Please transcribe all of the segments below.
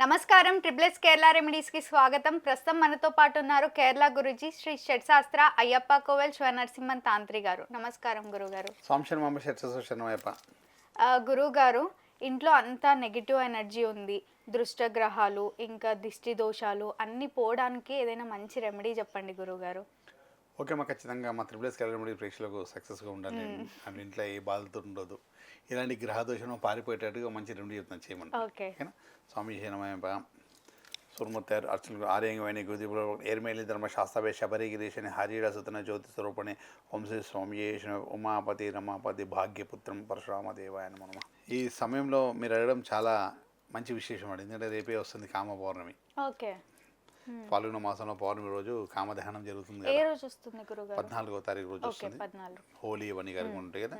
నమస్కారం. ట్రిప్లెస్ కేరళ రెమెడీస్కి స్వాగతం. ప్రస్తుతం మనతో పాటు ఉన్నారు కేరళ గురుజీ శ్రీ షట్శాస్త్ర అయ్యప్ప కోవెల్ శివనరసింహన్ తాంత్రి గారు. నమస్కారం గురుగారు. గురువు గారు ఇంట్లో అంతా నెగిటివ్ ఎనర్జీ ఉంది. దృష్ట గ్రహాలు ఇంకా దిష్టి దోషాలు అన్ని పోవడానికి ఏదైనా మంచి రెమెడీ చెప్పండి గురువుగారు ఓకే మా ఖచ్చితంగా మా త్రిపుల్ కెలరీ ప్రేక్షకులకు సక్సెస్గా ఉండాలి. అండ్ ఇంట్లో ఏ బాధతో ఉండదు ఇలాంటి గ్రహ దోషం పారిపోయేటట్టుగా మంచి రెమెడీ చెప్తాను చేయమని. ఓకే. ఓకేనా? స్వామి శరణమయ్యప్ప సుర్ముత్తారు అర్చన ఆర్యంగమైన గుదిపులో ఏర్మేలి ధర్మ శాస్త్రవే శబరిగిరీషని హరిడ సుతన జ్యోతి స్వరూపణి శ్రీ స్వామి ఉమాపతి రమాపతి భాగ్యపుత్రం పరశురామ దేవాయ నమ. ఈ సమయంలో మీరు అడగడం చాలా మంచి విశేషం అండి. ఎందుకంటే రేపే వస్తుంది కామ పౌర్ణమి ఓకే. పాల్గొన మాసంలో పౌర్ణమి రోజు కామదహనం జరుగుతుంది ఏ రోజు వస్తుంది పద్నాలుగో తారీఖు రోజు వస్తుంది. హోలీ అవన్నీ కలిగి ఉంటాయి కదా.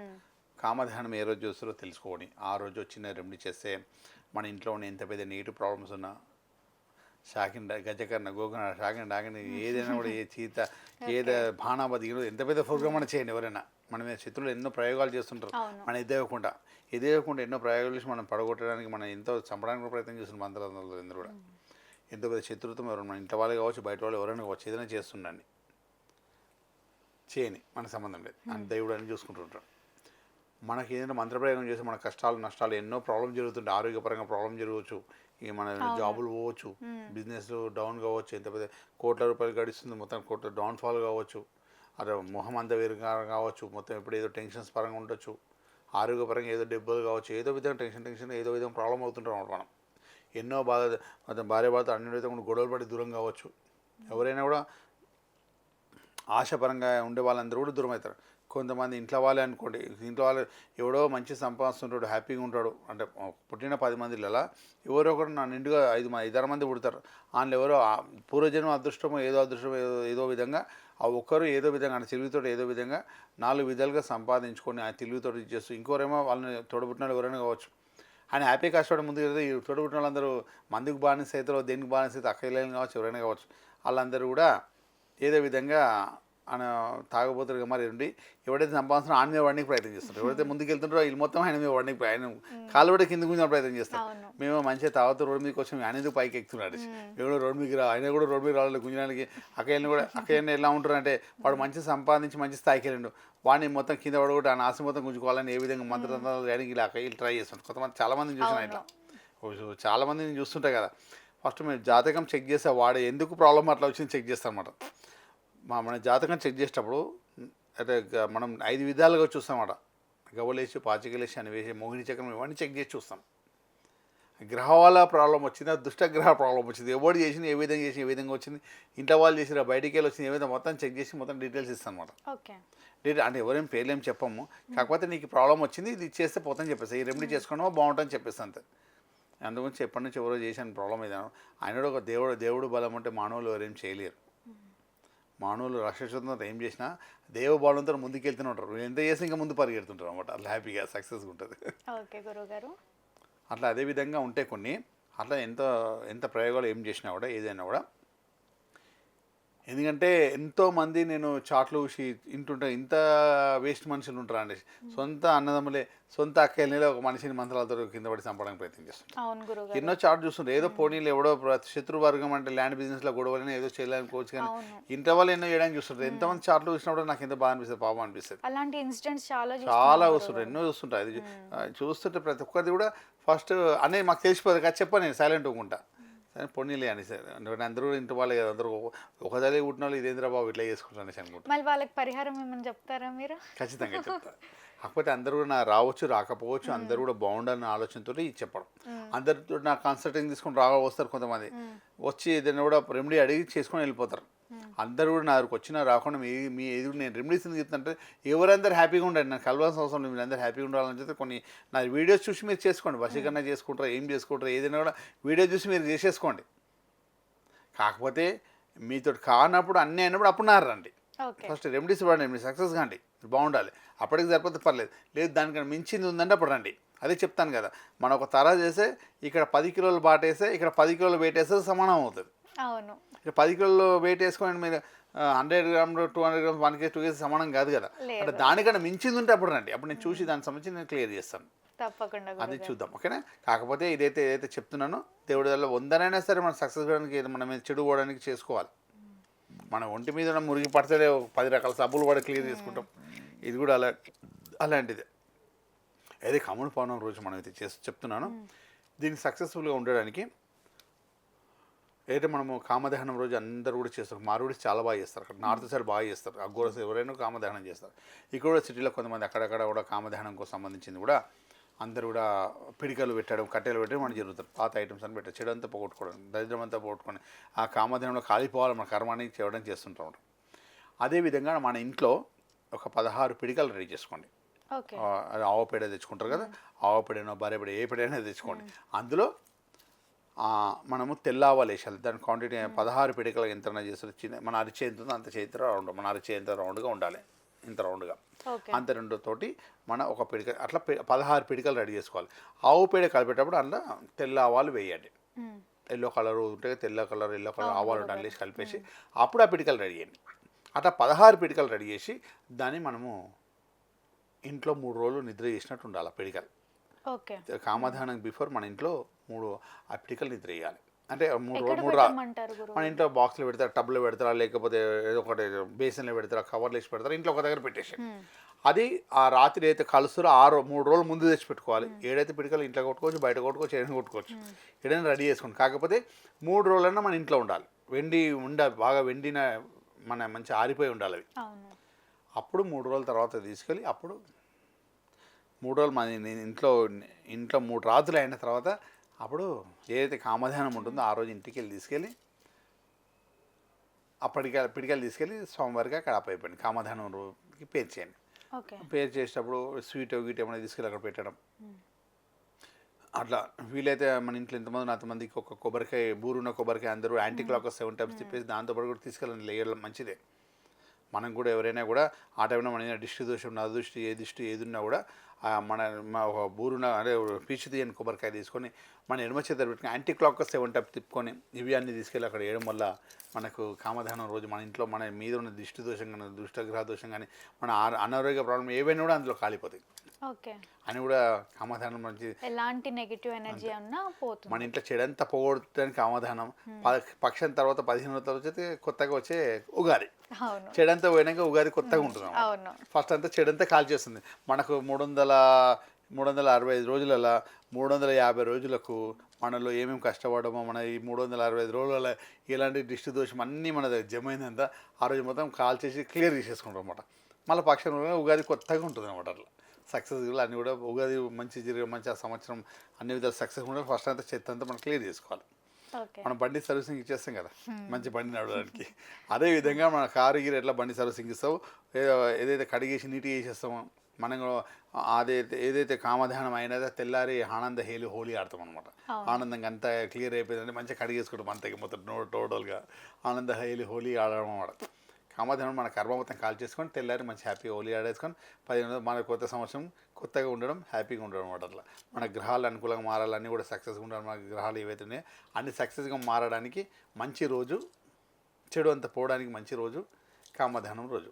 కామదహనం ఏ రోజు వస్తుందో తెలుసుకోండి. ఆ రోజు వచ్చిన రెమెడీ చేస్తే మన ఇంట్లో ఉన్న ఎంత పెద్ద నీటి ప్రాబ్లమ్స్ ఉన్నా షాకిన్ గజకర్ణ గోకర్ణ షాకిన్ డాకిన్ ఏదైనా కూడా ఏ చీత ఏదో బాణాబది ఈరోజు ఎంత పెద్ద ప్రోగ్రామ్ చేయండి ఎవరైనా. మన మీద శత్రువులు ఎన్నో ప్రయోగాలు చేస్తుంటారు. మనం ఎదేవకుండా ఎదేవకుండా ఎన్నో ప్రయోగాలు చేసి మనం పడగొట్టడానికి మనం ఎంతో చంపడానికి కూడా ప్రయత్నం చేస్తున్నాం మంత్రాలు అందరూ కూడా. ఎంతో పెద్ద శత్రుత్వం ఎవరు మన ఇంట్లో వాళ్ళు కావచ్చు బయట వాళ్ళు ఎవరైనా కావచ్చు ఏదైనా చేస్తుండండి. చేయని మనకు సంబంధం లేదు. అని దేవుడు అని చూసుకుంటుంటాడు. మనకి ఏదైనా మంత్రప్రయోగం చేసి మన కష్టాలు నష్టాలు ఎన్నో ప్రాబ్లం జరుగుతుంటాయి. ఆరోగ్యపరంగా ప్రాబ్లం జరగవచ్చు. ఇక మన జాబులు పోవచ్చు. బిజినెస్ డౌన్ కావచ్చు. ఎంత పెద్ద కోట్ల రూపాయలు గడిస్తుంది. మొత్తం కోట్ల డౌన్ఫాల్ కావచ్చు. అదే మొహం అంతా వేరుగా కావచ్చు. మొత్తం ఎప్పుడు ఏదో టెన్షన్స్ పరంగా ఉండొచ్చు. ఆరోగ్యపరంగా ఏదో డెబ్బలు కావచ్చు. ఏదో విధంగా టెన్షన్ టెన్షన్ ఏదో విధంగా ప్రాబ్లం అవుతుంటాం మనం. ఎన్నో బాధ అతని భార్య భర్త అన్ని విధంగా గొడవలు పడి దూరం కావచ్చు. ఎవరైనా కూడా ఆశపరంగా ఉండే వాళ్ళందరూ కూడా దూరం అవుతారు. కొంతమంది ఇంట్లో వాళ్ళే అనుకోండి ఇంట్లో వాళ్ళు ఎవడో మంచి సంపాదిస్తుంటాడు హ్యాపీగా ఉంటాడు. అంటే పుట్టిన పది మందిలలో ఎవరో ఒకరు నా నిండుగా ఐదు మంది ఐదారు మంది పుడతారు. వాళ్ళు ఎవరో పూర్వజన్మ అదృష్టమో ఏదో అదృష్టం ఏదో ఏదో విధంగా ఆ ఒక్కరు ఏదో విధంగా ఆ తెలివితోటి ఏదో విధంగా నాలుగు విధాలుగా సంపాదించుకొని ఆ తెలివితోటి చేస్తూ ఇంకోరేమో వాళ్ళని తోడబుట్టిన ఎవరైనా కావచ్చు. అని హ్యాపీ కష్టపడి ముందుకు వెళ్తే ఈ తోడబుట్టిన వాళ్ళందరూ మందుకు బానిస అవుతారో దేనికి బానిస అయితే కావచ్చు ఎవరైనా కావచ్చు వాళ్ళందరూ కూడా ఏదో విధంగా ఆయన తాగబోతున్నారు మరి ఉండి ఎవడైతే సంపాదించిన ఆయన మీద వాడికి ప్రయత్నం చేస్తుంటారు. ఎవరైతే ముందుకు వెళ్తుంటారో వీళ్ళు మొత్తం ఆయన మీద వాడికి ఆయన కాలు కూడా కింద గుంజే ప్రయత్నం చేస్తారు. అవును. మేము మంచిగా తాగుతూ రోడ్డు మీదకి వచ్చాము ఆయన ఎందుకు పైకి ఎక్కుతున్నాడు? ఎవడో రోడ్డు మీదకి రా ఆయన కూడా రోడ్డు మీద రావాలి గుంజడానికి అక్కయ్యని కూడా అక్కయ్యని ఎలా ఉంటారంటే వాడు మంచి సంపాదించి మంచి స్థాయికి వెళ్ళిండు. వాడిని మొత్తం కింద పడగొట్టి ఆ నాశం మొత్తం గుంజుకోవాలని ఏ విధంగా మంత్రాలు చేయడానికి ఇలా అక్కయ్యలు ట్రై చేస్తుంటారు. కొంతమంది చాలా మందిని చూసిన ఇట్లా. ఓ- చాలా మందిని చూస్తుంటాయి కదా. ఫస్ట్ మీరు జాతకం చెక్ చేస్తే వాడు ఎందుకు ప్రాబ్లం అట్లా వచ్చింది చెక్ చేస్తారన్నమాట. మా మన జాతకం చెక్ చేసేటప్పుడు అంటే మనం ఐదు విధాలుగా చూస్తామన్నమాట గవ్వలేసి పాచికలేసి అని వేసి మోహిని చక్రం ఇవన్నీ చెక్ చేసి చూస్తాం. గ్రహాల ప్రాబ్లం వచ్చిందా? దుష్టగ్రహ ప్రాబ్లం వచ్చింది. ఎవడు చేసింది? ఏ విధంగా చేసి ఏ విధంగా వచ్చింది? ఇంట్లో వాళ్ళు చేసిన బయటికి వెళ్ళి వచ్చింది? ఏ విధంగా? మొత్తం చెక్ చేసి మొత్తం డీటెయిల్స్ ఇస్తాం అనమాట ఓకే. డీటెయిల్ అంటే ఎవరేం పేర్లేం చెప్పము. కాకపోతే నీకు ప్రాబ్లం వచ్చింది ఇది చేస్తే పోతాను చెప్పేసి. ఈ రెమెడీ చేసుకోవడమో బాగుంటుందని చెప్పేసి అంతే. అందుగురించి ఎప్పటి నుంచి ఎవరో చేసిన ప్రాబ్లం ఏదైనా. ఆయన కూడా ఒక దేవుడు దేవుడు బలం అంటే మానవులు ఎవరేం చేయలేరు. మానవులు రక్షిస్తుంటారు ఏం చేసినా దేవ బలంతో ముందుకు వెళ్తూనే ఉంటారు ఎంత చేసినా ఇంకా ముందు పరిగెడుతుంటారు అనమాట అట్లా హ్యాపీగా సక్సెస్గా ఉంటుంది. ఓకే గురుగారు అట్లా అదే విధంగా ఉంటాయి కొన్ని అట్లా ఎంత ఎంత ప్రయోగాలు ఏం చేసినా కూడా ఏదైనా కూడా ఎందుకంటే ఎంతో మంది నేను చాట్లు చూసి ఇంటుంటా ఇంత వేస్ట్ మనుషులు ఉంటారా అండి? సొంత అన్నదమ్ములే సొంత అక్కయ్యలే ఒక మనిషిని మంత్రాలతో కింద పడి చంపడానికి ప్రయత్నం చేస్తుంటారు. గురుగారు. ఎన్నో చాట్ చూస్తుంటారు. ఏదో పోనీలు ఎవడో ప్ర- శత్రు వర్గం అంటే ల్యాండ్ బిజినెస్లో గొడవలని ఏదో చేయాలనుకోవచ్చు కానీ. ఇంట్లో వాళ్ళు ఎన్నో చేయడానికి చూస్తుంటారు. ఎంతమంది చాట్లు చూసినప్పుడు నాకు ఎంత బాగా అనిపిస్తుంది పాపం అనిపిస్తుంది. అలాంటి ఇన్సిడెంట్స్ చాలా చాలా వస్తుంటాయి ఎన్నో చూస్తుంటాయి. అది చూస్తుంటే ప్రతి ఒక్కరిది కూడా ఫస్ట్ అనేది మాకు తెలిసిపోతుంది కదా చెప్పను నేను సైలెంట్ ఊకుంటా సరే పొన్నీలే అని సార్ అందరూ ఇంటి వాళ్ళే కదా అందరూ ఒక- తల్లి పుట్టిన వాళ్ళు ఇదేంద్ర బాబు ఇట్లా చేసుకుంటాను అనేసి అనుకుంటా మళ్ళీ వాళ్ళకి పరిహారం ఏమని చెప్తారా మీరు? ఖచ్చితంగా చెప్తా. కాకపోతే అందరూ కూడా నా రావచ్చు రాకపోవచ్చు అందరూ కూడా బాగుండాలన్న ఆలోచనతో ఇది చెప్పడం. అందరితో నా కన్సల్టింగ్ తీసుకొని రా వస్తారు కొంతమంది. వచ్చి ఏదైనా కూడా రెమెడీ అడిగి చేసుకొని వెళ్ళిపోతారు. అందరూ కూడా నా దగ్గరకు వచ్చినా రాకుండా మీ మీ ఎదురు నేను రెమెడీస్ ఎందుకు చెప్తుంటే ఎవరందరూ హ్యాపీగా ఉండండి. నాకు కలవాల్సిన అవసరం లేదు. మీరు అందరూ హ్యాపీగా ఉండాలని చెప్పి కొన్ని నా వీడియోస్ చూసి మీరు చేసుకోండి. వశీకరణ చేసుకుంటారా ఏం చేసుకుంటారా ఏదైనా కూడా వీడియో చూసి మీరు చేసేసుకోండి. కాకపోతే మీతో కానప్పుడు అన్నీ అయినప్పుడు అప్పుడు నారండి ఓకే. ఫస్ట్ రెమెడీస్ వాడండి. మీరు సక్సెస్ కాండి. బాగుండాలి. అప్పటికి సరిపోతే పర్లేదు. లేదు దానికన్నా మించింది ఉందంటే అప్పుడు రండి. అదే చెప్తాను కదా. మనం ఒక తరా చేస్తే ఇక్కడ పది కిలోలు బాటేస్తే ఇక్కడ పది కిలోలు వెయిట్ వేస్తే సమానం అవుతుంది. అవును. పది కిలోలు వెయిట్ వేసుకోండి మీరు hundred గ్రామ్లు two hundred grams one KG two KG సమానం కాదు కదా. అంటే దానికన్నా మించింది ఉంటే అప్పుడు రండి. అప్పుడు నేను చూసి దానికి సంబంధించి నేను క్లియర్ చేస్తాను. తప్పకుండా అది. చూద్దాం ఓకేనా? కాకపోతే ఇదైతే ఏదైతే చెప్తున్నానో దేవుడి వల్ల వందనైనా సరే మనం సక్సెస్ కావడానికి మన చెడు పోవడానికి చేసుకోవాలి. మన ఒంటి మీద మురిగి పడితే ఒక పది రకాల సబ్బులు కూడా క్లియర్ చేసుకుంటాం. ఇది కూడా అలా అలాంటిదే. ఏది కమ్ముడు పౌర్ణమి రోజు మనం అయితే చేసి చెప్తున్నాను దీనికి సక్సెస్ఫుల్గా ఉండడానికి ఏదైతే మనము కామదహనం రోజు అందరూ కూడా చేస్తారు మారుడి చాలా బాగా చేస్తారు. అక్కడ నార్త్ సైడ్ బాగా చేస్తారు. అగ్గోరస్ ఎవరైనా కామదహనం చేస్తారు. ఇక్కడ కూడా సిటీలో కొంతమంది అక్కడక్కడ కూడా కామదహనంకు సంబంధించింది కూడా అందరూ కూడా పిడికలు పెట్టడం కట్టెలు పెట్టడం మనకి జరుగుతుంది పాత ఐటమ్స్ అని పెట్టారు. చెడు అంతా పోగొట్టుకోవడం దరిద్రం అంతా పోగొట్టుకొని ఆ కామదహనంలో కాలిపోవాలి మన కర్మాన్ని చేయడం చేస్తుంటూ ఉంటాం. అదేవిధంగా మన ఇంట్లో ఒక పదహారు పిడికలు రెడీ చేసుకోండి. ఆవు పేడ తెచ్చుకుంటారు కదా ఆవు పేడనో బర్రె పేడ ఏ పేడైనా తెచ్చుకోండి. అందులో మనము తెల్లావాలు వేసాలి దాని క్వాంటిటీ పదహారు పిడికలు ఎంత చేస్తారు చిన్న మన అరిచే ఎంత ఉందో అంత చేతి రౌండ్ మన అరిచే ఎంత రౌండ్గా ఉండాలి. ఇంత రౌండ్గా అంత రెండు తోటి మన ఒక పిడిక అట్లా పదహారు పిడికలు రెడీ చేసుకోవాలి. ఆవు పేడ కలిపేటప్పుడు అందులో తెల్ల ఆవాలు వేయండి. ఎల్లో కలర్ ఉంటే తెల్ల కలర్ ఎల్లో కలర్ ఆవాలు వేసి కలిపేసి అప్పుడు ఆ పిడికలు రెడీ చేయండి. అట్లా పదహారు పిడికలు రెడీ చేసి దాన్ని మనము ఇంట్లో మూడు రోజులు నిద్ర చేసినట్టు ఉండాలి ఆ పిడికలు. ఓకే. కామధానానికి బిఫోర్ మన ఇంట్లో మూడు ఆ పిడికలు నిద్ర చేయాలి అంటే మూడు రోజులు మూడు మన ఇంట్లో బాక్స్లో పెడతారా టబ్లో పెడతారా లేకపోతే ఏదో ఒకటి బేసిన్లో పెడతారా కవర్లు వేసి పెడతారా ఇంట్లో ఒక దగ్గర పెట్టేసి. అది ఆ రాత్రి అయితే కలుసురో ఆరు మూడు రోజులు ముందు తెచ్చి పెట్టుకోవాలి. ఏడైతే పిడికలు ఇంట్లో కొట్టుకోవచ్చు బయట కొట్టుకోవచ్చు ఏదైనా కొట్టుకోవచ్చు. ఏదైనా రెడీ చేసుకోండి. కాకపోతే మూడు రోజులన్నా మన ఇంట్లో ఉండాలి. వెండి ఉండాలి బాగా వెండిన మన మంచి ఆరిపోయి ఉండాలి అవి. అప్పుడు మూడు రోజుల తర్వాత తీసుకెళ్ళి అప్పుడు మూడు రోజులు మన ఇంట్లో ఇంట్లో మూడు రాత్రులు అయిన తర్వాత అప్పుడు ఏదైతే కామధానం ఉంటుందో ఆ రోజు ఇంటికి వెళ్ళి తీసుకెళ్ళి ఆ పిడికాయలు తీసుకెళ్ళి సోమవారిగా అక్కడ అయిపోయింది. కామధానం రోజుకి పేరు చేయండి. పేరు చేసేటప్పుడు స్వీట్ గీట్ ఏమైనా తీసుకెళ్ళి అక్కడ పెట్టడం. అట్లా వీలైతే మన ఇంట్లో ఎంతమంది అంతమందికి ఒక కొబ్బరికాయ బూరున్న కొబ్బరికాయ అందరూ యాంటీ క్లాక్ సెవెన్ టైమ్స్ తిప్పేసి దాంతోపాటు కూడా తీసుకెళ్ళండి. లేయడం మంచిదే. మనం కూడా ఎవరైనా కూడా ఆ టైంలో మన దిష్టి దోషం నా దృష్టి ఏ దృష్టి ఏది ఉన్నా కూడా మన మా ఒక బూరున అదే పీచు తీయని కొబ్బరికాయ తీసుకొని మన ఎడమ చేత పెట్టుకుని యాంటీ క్లాక్ సెవెన్ టైప్ తిప్పుకొని ఇవి అన్ని తీసుకెళ్ళి అక్కడ వేయడం వల్ల మనకు కామధానం రోజు మన ఇంట్లో మన మీద ఉన్న దిష్టి దోషం కానీ దుష్టగ్రహ దోషం కానీ మన అనారోగ్య ప్రాబ్లం ఏవైనా కూడా అందులో కాలిపోతాయి. ఓకే. అని కూడా కామధానం మంచి ఎలాంటి నెగిటివ్ ఎనర్జీ అన్నా పోతుంది. మన ఇంట్లో చెడంతా పోగొట్టడానికి కామధానం పక్షం తర్వాత పదిహేను రోజుల తర్వాత వచ్చి కొత్తగా వచ్చే ఉగాది. చెడంతా పోయినాక ఉగాది కొత్తగా ఉంటుంది ఫస్ట్ అంతా చెడంతా కాల్చేస్తుంది. మనకు మూడు వందల మూడు వందల అరవై ఐదు రోజులలో మూడు వందల యాభై రోజులకు మనలో ఏమేమి కష్టపడమో మన ఈ మూడు వందల అరవై ఐదు రోజులలో ఎలాంటి దిష్టి దోషం అన్నీ మన దగ్గర జమైందంతా ఆ రోజు మొత్తం కాల్ చేసి క్లియర్ చేసేసుకుంటాం అనమాట మళ్ళీ పక్షం ఉగాది కొత్తగా ఉంటుంది అనమాట అట్లా సక్సెస్ఫుల్ అన్నీ కూడా ఉగాది మంచి జరిగే మంచి ఆ సంవత్సరం అన్ని విధాలు సక్సెస్ ఉంటే ఫస్ట్ అంతా చెత్త అంతా మనం క్లియర్ చేసుకోవాలి. మనం బండి సర్వీసింగ్ ఇచ్చేస్తాం కదా మంచి బండి నడవడానికి. అదే విధంగా మన కారు గిరి ఎట్లా బండి సర్వీసింగ్ ఇస్తావు? ఏదైతే కడిగేసి నీట్గా చేసేస్తామో మనం అదైతే ఏదైతే కామధానం అయినదో తెల్లారి ఆనంద హేలి హోలీ ఆడతాం అనమాట ఆనందంగా అంతా క్లియర్ అయిపోయిందంటే మంచిగా కడిగేసుకుంటాం అంతకి మొత్తం నో టోటల్గా. ఆనంద హేలి హోలీ ఆడడం అనమాట కామధానం మన కర్మ మొత్తం కాల్ చేసుకొని తెల్లారి మంచి హ్యాపీగా హోలీ ఆడేసుకొని పదిహేను మన కొత్త సంవత్సరం కొత్తగా ఉండడం హ్యాపీగా ఉండడం అనమాట అట్లా. మన గ్రహాలు అనుకూలంగా మారాలి అన్నీ కూడా సక్సెస్గా ఉండాలి. మన గ్రహాలు ఏవైతే ఉన్నాయో అన్ని సక్సెస్గా మారడానికి మంచి రోజు చెడు అంత పోవడానికి మంచి రోజు కామధానం రోజు.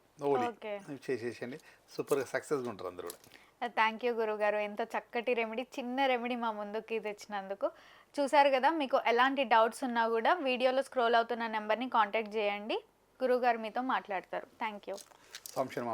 ఇవి చేసేసండి సూపర్గా సక్సెస్గా ఉంటారు అందరూ కూడా. థ్యాంక్ యూ గురుగారు. ఎంత చక్కటి రెమెడీ చిన్న రెమెడీ మా ముందుకి తెచ్చినందుకు. చూసారు కదా మీకు ఎలాంటి డౌట్స్ ఉన్నా కూడా వీడియోలో స్క్రోల్ అవుతున్న నెంబర్ని కాంటాక్ట్ చేయండి. గురుగారు మీతో మాట్లాడతారు. Thank you. సంశయం